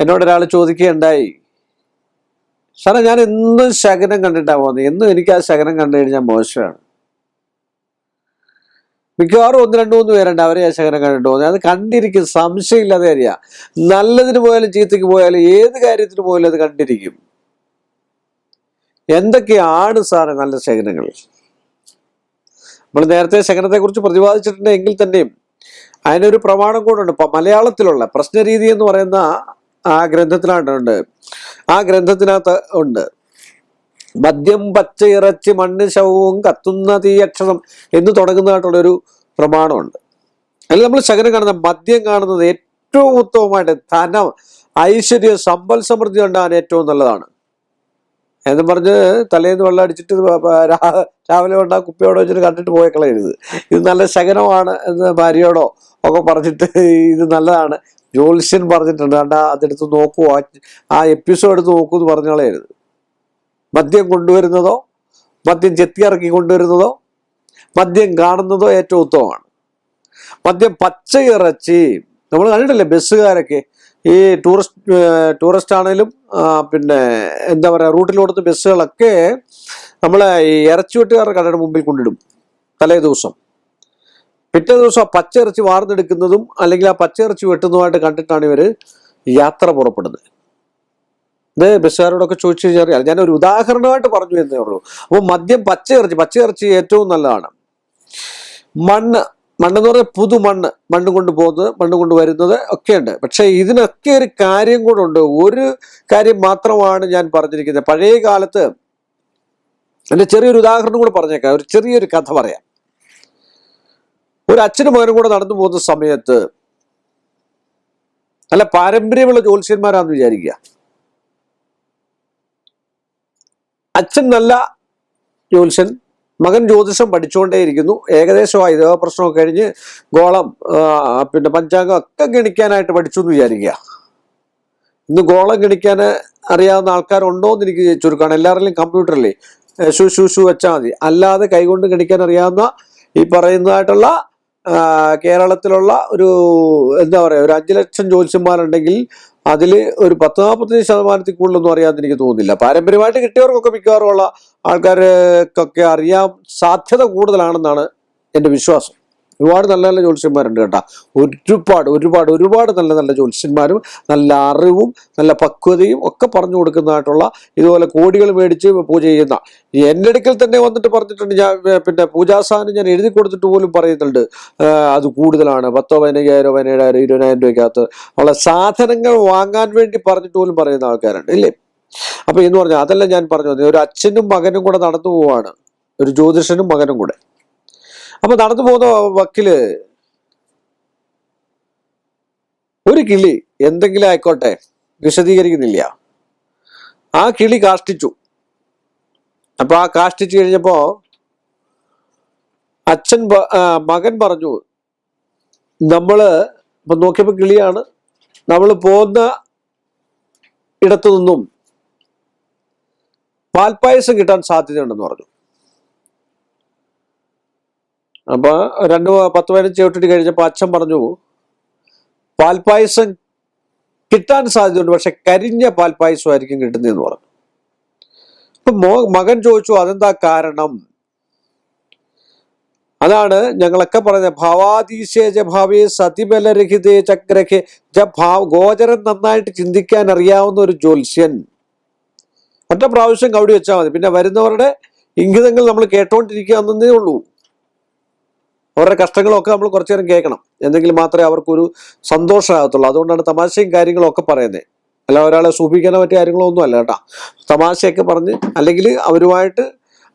എന്നോട് ഒരാൾ ചോദിക്കുകയുണ്ടായി സാറേ ഞാൻ എന്നും ശകനം കണ്ടിട്ടാണ് പോകുന്നത്. എന്നും എനിക്ക് ആ ശകനം കണ്ടു കഴിഞ്ഞാൽ മോശമാണ്. മിക്കവാറും ഒന്ന് രണ്ട് മൂന്ന് പേരുണ്ട് അവരെ ആ ശകനം കണ്ടിട്ട് പോകുന്നത്. അത് കണ്ടിരിക്കും. സംശയമില്ലാതെ അറിയാം. നല്ലതിന് പോയാലും ചീത്തയ്ക്ക് പോയാലും ഏത് കാര്യത്തിന് പോയാലും അത് കണ്ടിരിക്കും. എന്തൊക്കെയാണ് സാറേ നല്ല ശകനങ്ങൾ? നമ്മൾ നേരത്തെ ശകനത്തെ കുറിച്ച് പ്രതിപാദിച്ചിട്ടുണ്ട് എങ്കിൽ തന്നെയും. അതിനൊരു പ്രമാണം കൂടെ ഉണ്ട്. ഇപ്പൊ മലയാളത്തിലുള്ള പ്രശ്നരീതി എന്ന് പറയുന്ന ആ ഗ്രന്ഥത്തിലായിട്ടുണ്ട് ആ ഗ്രന്ഥത്തിനകത്ത് ഉണ്ട്. മദ്യം പച്ച ഇറച്ചി മണ്ണ് ശവവും കത്തുന്ന തീയക്ഷരം എന്ന് തുടങ്ങുന്നതായിട്ടുള്ളൊരു പ്രമാണമുണ്ട്. അതിൽ നമ്മൾ ശകനം കാണുന്ന മദ്യം കാണുന്നത് ഏറ്റവും ഉത്തമമായിട്ട് ധനം ഐശ്വര്യം സമ്പൽ സമൃദ്ധി ഉണ്ടാകാൻ ഏറ്റവും നല്ലതാണ്. എന്ന് പറഞ്ഞ് തലേന്ന് വെള്ളം അടിച്ചിട്ട് രാവിലെ കൊണ്ടാ കുപ്പിയോടോ കുപ്പിയോടെ വെച്ചിട്ട് കണ്ടിട്ട് പോയി കളയരുത് ഇത് നല്ല ശകനമാണ് എന്ന് ഭാര്യയോടോ ഒക്കെ പറഞ്ഞിട്ട് ഇത് നല്ലതാണ്. ജ്യോത്സ്യൻ പറഞ്ഞിട്ടുണ്ട് കണ്ട അതെടുത്ത് നോക്കൂ. ആ- എപ്പിസോഡ് എടുത്ത് നോക്കൂ എന്ന് പറഞ്ഞു മദ്യം കൊണ്ടുവരുന്നതോ മദ്യം ചെത്തിയിറക്കി കൊണ്ടുവരുന്നതോ മദ്യം കാണുന്നതോ ഏറ്റവും ഉത്തമമാണ്. മദ്യം പച്ച ഇറച്ചി നമ്മൾ കണ്ടിട്ടില്ലേ ബസ്സുകാരൊക്കെ? ഈ ടൂറിസ്റ്റ് ടൂറിസ്റ്റ് ആണെങ്കിലും പിന്നെ എന്താ പറയുക റൂട്ടിലോടുന്ന ബസ്സുകളൊക്കെ നമ്മളെ ഈ ഇറച്ചി വെട്ടുകാരുടെ കടയുടെ മുമ്പിൽ കൊണ്ടിടും തലേ ദിവസം. പിറ്റേ ദിവസം ആ പച്ചിറച്ചി വാർന്നെടുക്കുന്നതും അല്ലെങ്കിൽ ആ പച്ചിറച്ചി വെട്ടുന്നതുമായിട്ട് കണ്ടിട്ടാണ് ഇവർ യാത്ര പുറപ്പെടുന്നത്. ഇത് ബസ്സുകാരോടൊക്കെ ചോദിച്ചു കഴിഞ്ഞാൽ ഞാൻ ഒരു ഉദാഹരണമായിട്ട് പറഞ്ഞു എന്നേ ഉള്ളൂ. അപ്പോൾ മദ്യം പച്ചയിറച്ചി പച്ചയിറച്ചി ഏറ്റവും നല്ലതാണ്. മണ്ണ് മണ്ണെന്ന് പറഞ്ഞാൽ പുതുമണ്ണ് മണ്ണ് കൊണ്ട് പോകുന്നത് മണ്ണ് കൊണ്ട് വരുന്നത് ഒക്കെയുണ്ട്. പക്ഷേ ഇതിനൊക്കെ ഒരു കാര്യം കൂടെ ഉണ്ട്. ഒരു കാര്യം മാത്രമാണ് ഞാൻ പറഞ്ഞിരിക്കുന്നത്. പഴയ കാലത്ത് എന്റെ ചെറിയൊരു ഉദാഹരണം കൂടെ പറഞ്ഞേക്കാം. ഒരു ചെറിയൊരു കഥ പറയാം. ഒരു അച്ഛനും മകനും കൂടെ നടന്നു പോകുന്ന സമയത്ത് നല്ല പാരമ്പര്യമുള്ള ജ്യോത്സ്യന്മാരാന്ന് വിചാരിക്കുക. അച്ഛൻ നല്ല ജ്യോത്സ്യൻ മകൻ ജ്യോതിഷം പഠിച്ചുകൊണ്ടേയിരിക്കുന്നു ഏകദേശമായി ഇതേ പ്രശ്നമൊക്കെ കഴിഞ്ഞ് ഗോളം പിന്നെ പഞ്ചാംഗം ഒക്കെ ഗണിക്കാനായിട്ട് പഠിച്ചു എന്ന് വിചാരിക്കുക. ഇന്ന് ഗോളം ഗണിക്കാൻ അറിയാവുന്ന ആൾക്കാരുണ്ടോ എന്ന് എനിക്ക് ചുരുക്കമാണ്. എല്ലാവരിലും കമ്പ്യൂട്ടറിലേ ഷു ഷു ഷു വെച്ചാൽ മതി. അല്ലാതെ കൈകൊണ്ട് ഗണിക്കാൻ അറിയാവുന്ന ഈ പറയുന്നതായിട്ടുള്ള കേരളത്തിലുള്ള ഒരു എന്താ പറയുക ഒരു അഞ്ചു ലക്ഷം ജ്യോത്സ്യന്മാരുണ്ടെങ്കിൽ അതിൽ ഒരു പത്ത് നാൽപ്പത്തഞ്ച് ശതമാനത്തിൽ കൂടുതലൊന്നും അറിയാമെന്ന് എനിക്ക് തോന്നുന്നില്ല. പാരമ്പര്യമായിട്ട് കിട്ടിയവർക്കൊക്കെ മിക്കവാറുമുള്ള ആൾക്കാർക്കൊക്കെ അറിയാൻ സാധ്യത കൂടുതലാണെന്നാണ് എന്റെ വിശ്വാസം. ഒരുപാട് നല്ല നല്ല ജ്യോത്സ്യന്മാരുണ്ട് കേട്ടോ. ഒരുപാട് ഒരുപാട് ഒരുപാട് നല്ല നല്ല ജ്യോത്സ്യന്മാരും നല്ല അറിവും നല്ല പക്വതയും ഒക്കെ പറഞ്ഞു കൊടുക്കുന്നതായിട്ടുള്ള ഇതുപോലെ കോടികൾ മേടിച്ച് പൂജ ചെയ്യുന്ന. എന്റെ അടുക്കൽ തന്നെ വന്നിട്ട് പറഞ്ഞിട്ടുണ്ട് ഞാൻ പിന്നെ പൂജാസാധനം ഞാൻ എഴുതി കൊടുത്തിട്ട് പോലും പറയുന്നുണ്ട്. അത് കൂടുതലാണ്. പത്തോ പതിനയ്യായിരോ പതിനേഴായിരം ഇരുപതിനായിരം രൂപയ്ക്കകത്ത് ഉള്ള സാധനങ്ങൾ വാങ്ങാൻ വേണ്ടി പറഞ്ഞിട്ട് പോലും പറയുന്ന ആൾക്കാരുണ്ട്. ഇല്ലേ? അപ്പൊ എന്ന് പറഞ്ഞാൽ അതല്ല ഞാൻ പറഞ്ഞു ഒരു അച്ഛനും മകനും കൂടെ നടന്നു പോവാണ്. ഒരു ജ്യോതിഷനും മകനും കൂടെ. അപ്പൊ നടന്നു പോകുന്ന വക്കിൽ ഒരു കിളി എന്തെങ്കിലും ആയിക്കോട്ടെ വിശദീകരിക്കുന്നില്ല. ആ കിളി കാഷ്ടിച്ചു. അപ്പൊ ആ കാഷ്ടിച്ചു കഴിഞ്ഞപ്പോ അച്ഛൻ മകൻ പറഞ്ഞു നമ്മൾ ഇപ്പൊ നോക്കിയപ്പോ കിളിയാണ്. നമ്മൾ പോകുന്ന ഇടത്തു നിന്നും പാൽപ്പായസം കിട്ടാൻ സാധ്യതയുണ്ടെന്ന് പറഞ്ഞു. അപ്പൊ രണ്ട് പത്ത് പതിനഞ്ച് ചവിട്ടിട്ട് കഴിഞ്ഞപ്പോ അച്ഛൻ പറഞ്ഞു പാൽപ്പായസം കിട്ടാൻ സാധ്യതയുണ്ട് പക്ഷെ കരിഞ്ഞ പാൽപ്പായസമായിരിക്കും കിട്ടുന്നതെന്ന് പറഞ്ഞു. അപ്പൊ മകൻ ചോദിച്ചു അതെന്താ കാരണം? അതാണ് ഞങ്ങളൊക്കെ പറയുന്നത് ജ ഭാവേ സതിബലരഹിതേ ചക്രഹെ. ജ ഭാവ ഗോചരം നന്നായിട്ട് ചിന്തിക്കാൻ അറിയാവുന്ന ഒരു ജ്യോത്സ്യൻ. ഒറ്റ പ്രാവശ്യം കവടി വെച്ചാൽ മതി. പിന്നെ വരുന്നവരുടെ ഇംഗിതങ്ങൾ നമ്മൾ കേട്ടോണ്ടിരിക്കുക എന്നേ ഉള്ളൂ. അവരുടെ കഷ്ടങ്ങളൊക്കെ നമ്മൾ കുറച്ചു നേരം കേൾക്കണം. എന്തെങ്കിലും മാത്രമേ അവർക്കൊരു സന്തോഷമാകത്തുള്ളൂ. അതുകൊണ്ടാണ് തമാശയും കാര്യങ്ങളും ഒക്കെ പറയുന്നത്. അല്ല ഒരാളെ സൂപ്പിക്കാനോ മറ്റു കാര്യങ്ങളോ ഒന്നും അല്ല കേട്ടോ. തമാശയൊക്കെ പറഞ്ഞ് അല്ലെങ്കിൽ അവരുമായിട്ട്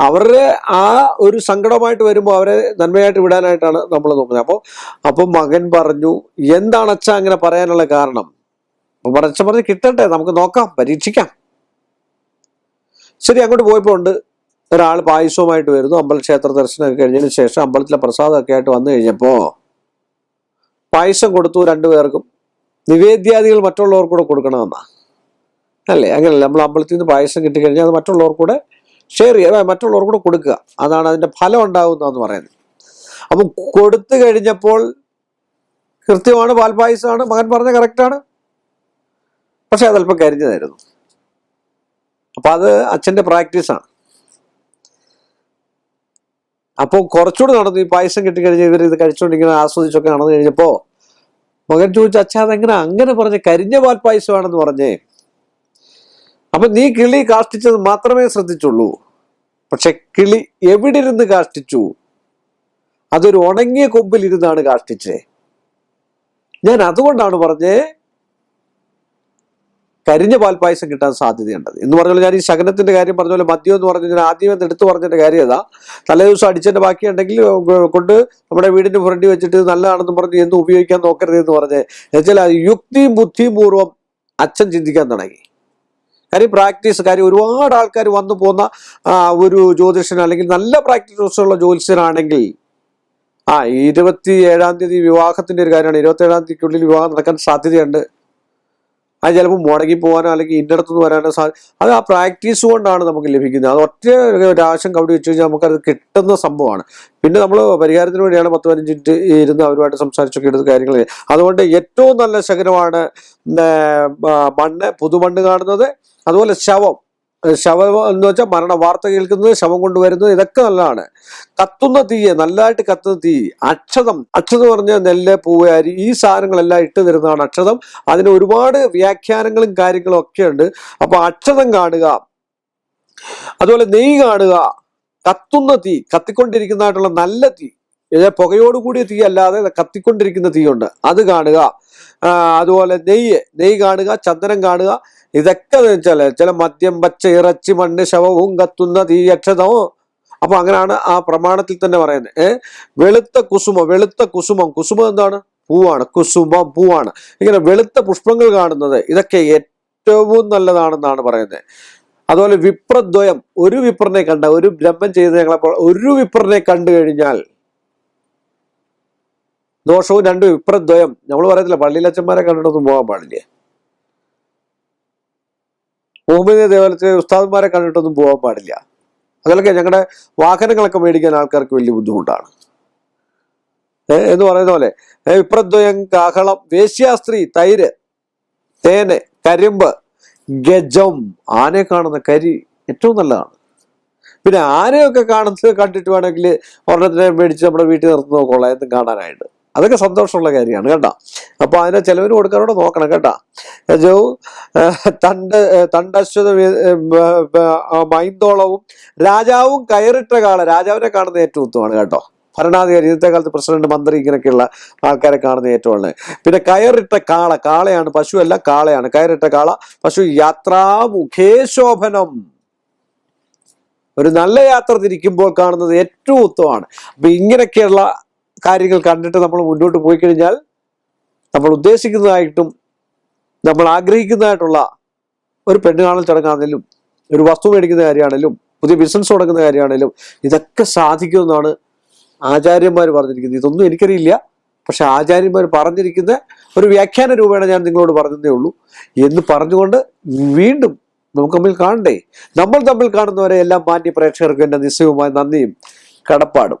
അവരുടെ ആ ഒരു സങ്കടമായിട്ട് വരുമ്പോൾ അവരെ നന്മയായിട്ട് വിടാനായിട്ടാണ് നമ്മൾ നോക്കുന്നത്. അപ്പോൾ അപ്പം മകൻ പറഞ്ഞു എന്താണ് അച്ഛ അങ്ങനെ പറയാനുള്ള കാരണം? പറച്ച പറഞ്ഞ് കിട്ടട്ടെ നമുക്ക് നോക്കാം പരീക്ഷിക്കാം. ശരി അങ്ങോട്ട് പോയപ്പോൾ ഉണ്ട്. ഒരാൾ പായസവുമായിട്ട് വരുന്നു അമ്പല ക്ഷേത്ര ദർശനമൊക്കെ കഴിഞ്ഞതിന് ശേഷം അമ്പലത്തിലെ പ്രസാദമൊക്കെ ആയിട്ട് വന്നു കഴിഞ്ഞപ്പോൾ പായസം കൊടുത്തു രണ്ടുപേർക്കും നിവേദ്യാദികൾ മറ്റുള്ളവർക്ക് കൂടെ കൊടുക്കണമെന്നാ. അല്ലേ? അങ്ങനെയല്ല നമ്മൾ അമ്പലത്തിൽ നിന്ന് പായസം കിട്ടിക്കഴിഞ്ഞാൽ അത് മറ്റുള്ളവർക്ക് കൂടെ ഷെയർ ചെയ്യുക മറ്റുള്ളവർക്ക് കൂടെ കൊടുക്കുക. അതാണ് അതിന്റെ ഫലം ഉണ്ടാകുന്നതെന്ന് പറയുന്നത്. അപ്പം കൊടുത്തു കഴിഞ്ഞപ്പോൾ കൃത്യമാണ് പാൽപായസമാണ് മകൻ പറഞ്ഞ കറക്റ്റാണ്. പക്ഷെ അതല്പം കരിഞ്ഞതായിരുന്നു. അപ്പം അത് അച്ഛന്റെ പ്രാക്ടീസാണ്. അപ്പോൾ കുറച്ചുകൂടി നടന്നു. ഈ പായസം കിട്ടിക്കഴിഞ്ഞ് ഇവർ ഇത് കഴിച്ചുകൊണ്ടിങ്ങനെ ആസ്വദിച്ചൊക്കെ നടന്നു കഴിഞ്ഞപ്പോൾ മകൻ ചോദിച്ചു അച്ഛാ അതെങ്ങനെ? അങ്ങനെ പറഞ്ഞ് കരിഞ്ഞ പാൽ പായസമാണെന്ന് പറഞ്ഞേ. അപ്പൊ നീ കിളി കാഷ്ടിച്ചത് മാത്രമേ ശ്രദ്ധിച്ചുള്ളൂ. പക്ഷെ കിളി എവിടെ ഇരുന്ന് കാഷ്ടിച്ചു? അതൊരു ഉണങ്ങിയ കൊമ്പിൽ ഇരുന്നാണ് കാഷ്ടിച്ചേ. ഞാൻ അതുകൊണ്ടാണ് പറഞ്ഞേ കരിഞ്ഞ പാൽപ്പായസം കിട്ടാൻ സാധ്യതയുണ്ട്. എന്ന് പറഞ്ഞാൽ ഞാൻ ഈ ശകനത്തിന്റെ കാര്യം പറഞ്ഞ പോലെ മദ്യം എന്ന് പറഞ്ഞു ഞാൻ ആദ്യം എന്ന് എടുത്തു പറഞ്ഞതിന്റെ കാര്യം ഏതാ തലേ ദിവസം അടിച്ചതിന്റെ ബാക്കിയുണ്ടെങ്കിൽ കൊണ്ട് നമ്മുടെ വീടിന്റെ ഫ്രണ്ടിൽ വെച്ചിട്ട് നല്ലതാണെന്ന് പറഞ്ഞ് എന്ന് ഉപയോഗിക്കാൻ നോക്കരുത് എന്ന് പറഞ്ഞ് എന്നുവെച്ചാൽ യുക്തി ബുദ്ധിയും അച്ഛൻ ചിന്തിക്കാൻ തുടങ്ങി. കാര്യം പ്രാക്ടീസ് കാര്യം ഒരുപാട് ആൾക്കാർ വന്നു പോകുന്ന ഒരു ജ്യോതിഷൻ അല്ലെങ്കിൽ നല്ല പ്രാക്ടീസ് ഉള്ള ജ്യോതിഷനാണെങ്കിൽ ആ ഇരുപത്തി ഏഴാം തീയതി വിവാഹത്തിന്റെ ഒരു കാര്യമാണ്. ഇരുപത്തി ഏഴാം തീയതിക്കുള്ളിൽ വിവാഹം നടക്കാൻ സാധ്യതയുണ്ട്. അത് ചിലപ്പോൾ മുടങ്ങി പോകാനോ അല്ലെങ്കിൽ ഇന്നടത്തുനിന്ന് വരാനോ സാധ്യത അത് ആ പ്രാക്ടീസ് കൊണ്ടാണ് നമുക്ക് ലഭിക്കുന്നത്. അത് ഒറ്റ രാശം കവിടെ വെച്ച് കഴിഞ്ഞാൽ നമുക്കത് കിട്ടുന്ന സംഭവമാണ്. പിന്നെ നമ്മൾ പരിഹാരത്തിന് വേണ്ടിയാണ് പത്ത് പതിനഞ്ച് മിനിറ്റ് ഇരുന്ന് അവരുമായിട്ട് സംസാരിച്ചൊക്കെ എടുത്ത കാര്യങ്ങൾ. അതുകൊണ്ട് ഏറ്റവും നല്ല ശകനമാണ് ഏർ, മണ്ണ് പുതുമണ്ണ് കാണുന്നത്. അതുപോലെ ശവം. ശവം എന്ന് വെച്ചാൽ മരണ വാർത്ത കേൾക്കുന്നത് ശവം കൊണ്ടുവരുന്നത് ഇതൊക്കെ നല്ലതാണ്. കത്തുന്ന തീയെ നല്ലതായിട്ട് കത്തുന്ന തീ അക്ഷതം അക്ഷതം പറഞ്ഞ നെല്ല് പൂവ് അരി ഈ സാധനങ്ങളെല്ലാം ഇട്ട് തരുന്നതാണ് അക്ഷതം. അതിന് ഒരുപാട് വ്യാഖ്യാനങ്ങളും കാര്യങ്ങളും ഒക്കെ ഉണ്ട്. അപ്പൊ അക്ഷതം കാണുക അതുപോലെ നെയ് കാണുക കത്തുന്ന തീ കത്തിക്കൊണ്ടിരിക്കുന്നതായിട്ടുള്ള നല്ല തീ. ഇത് പുകയോട് കൂടിയ തീ അല്ലാതെ കത്തിക്കൊണ്ടിരിക്കുന്ന തീയുണ്ട്. അത് കാണുക. അതുപോലെ നെയ്യ് നെയ്യ് കാണുക ചന്ദനം കാണുക. ഇതൊക്കെ എന്ന് ചില മദ്യം പച്ച ഇറച്ചി മണ്ണ് ശവവും കത്തുന്ന തീ അക്ഷതവും അപ്പൊ അങ്ങനെയാണ് ആ പ്രമാണത്തിൽ തന്നെ പറയുന്നത്. ഏഹ് വെളുത്ത കുസുമം വെളുത്ത കുസുമം. കുസുമം എന്താണ്? പൂവാണ്. കുസുമം പൂവാണ്. ഇങ്ങനെ വെളുത്ത പുഷ്പങ്ങൾ കാണുന്നത്. ഇതൊക്കെ ഏറ്റവും നല്ലതാണെന്നാണ് പറയുന്നത്. അതുപോലെ വിപ്രദ്വയം. ഒരു വിപ്രനെ കണ്ട ഒരു ബ്രഹ്മം ചെയ്ത് ഞങ്ങളെ ഒരു വിപ്രനെ കണ്ടു കഴിഞ്ഞാൽ ദോഷവും രണ്ടും വിപ്രദ്വയം. നമ്മൾ പറയത്തില്ല പള്ളിയിലച്ചന്മാരെ കണ്ടിട്ടൊന്നും പോകാൻ പാടില്ല? മുഹമ്മദ് ദേവാലയത്തിലെ ഉസ്താദന്മാരെ കണ്ടിട്ടൊന്നും പോകാൻ പാടില്ല. അതിലൊക്കെ ഞങ്ങളുടെ വാഹനങ്ങളൊക്കെ മേടിക്കാൻ ആൾക്കാർക്ക് വലിയ ബുദ്ധിമുട്ടാണ്. എന്ന് പറയുന്ന പോലെ വിപ്രദ്വയം കാഹളം വേശ്യാസ്ത്രീ തൈര് തേന് കരിമ്പ് ഗജം ആനയെ കാണുന്ന കരി ഏറ്റവും നല്ലതാണ്. പിന്നെ ആനയൊക്കെ കാണുന്നത് കണ്ടിട്ട് വേണമെങ്കിൽ ഒരെണ്ണത്തിനെ മേടിച്ച് നമ്മുടെ വീട്ടിൽ നിർത്തി നോക്കോളാം എന്നും കാണാനായിട്ട്. അതൊക്കെ സന്തോഷമുള്ള കാര്യമാണ് കേട്ടോ. അപ്പോൾ അതിനെ ചിലവിന് കൊടുക്കാനോട് നോക്കണം കേട്ടോ. ജോ തണ്ട് തണ്ടശ്വത മൈന്തോളവും രാജാവും കയറിട്ട കാല രാജാവിനെ കാണുന്ന ഏറ്റവും ഉത്തമാണ് കേട്ടോ. ഭരണാധികാരി ഇന്നത്തെ കാലത്ത് പ്രസിഡന്റ് മന്ത്രി ഇങ്ങനെയൊക്കെയുള്ള ആൾക്കാരെ കാണുന്ന ഏറ്റവും ഉള്ളത്. പിന്നെ കയറിട്ട കാള കാളയാണ് പശു അല്ല കാളയാണ്. കയറിട്ട കാള പശു യാത്രാമുഖേശോഭനം ഒരു നല്ല യാത്ര തിരിക്കുമ്പോൾ കാണുന്നത് ഏറ്റവും ഉത്തമാണ് അപ്പൊ ഇങ്ങനെയൊക്കെയുള്ള കാര്യങ്ങൾ കണ്ടിട്ട് നമ്മൾ മുന്നോട്ട് പോയി കഴിഞ്ഞാൽ നമ്മൾ ഉദ്ദേശിക്കുന്നതായിട്ടും നമ്മൾ ആഗ്രഹിക്കുന്നതായിട്ടുള്ള ഒരു പെണ്ണ് കാണൽ ചടങ്ങാണെങ്കിലും ഒരു വസ്തു മേടിക്കുന്ന കാര്യമാണെങ്കിലും പുതിയ ബിസിനസ് തുടങ്ങുന്ന കാര്യമാണെങ്കിലും ഇതൊക്കെ സാധിക്കുമെന്നാണ് ആചാര്യന്മാർ പറഞ്ഞിരിക്കുന്നത്. ഇതൊന്നും എനിക്കറിയില്ല. പക്ഷെ ആചാര്യന്മാർ പറഞ്ഞിരിക്കുന്ന ഒരു വ്യാഖ്യാന രൂപേണ ഞാൻ നിങ്ങളോട് പറഞ്ഞതേ ഉള്ളൂ. എന്ന് പറഞ്ഞുകൊണ്ട് വീണ്ടും നമുക്ക് തമ്മിൽ കാണണ്ടേ? നമ്മൾ തമ്മിൽ കാണുന്നവരെ എല്ലാം മാന്യ പ്രേക്ഷകർക്ക് എന്റെ നിസ്സയവുമായ നന്ദിയും കടപ്പാടും.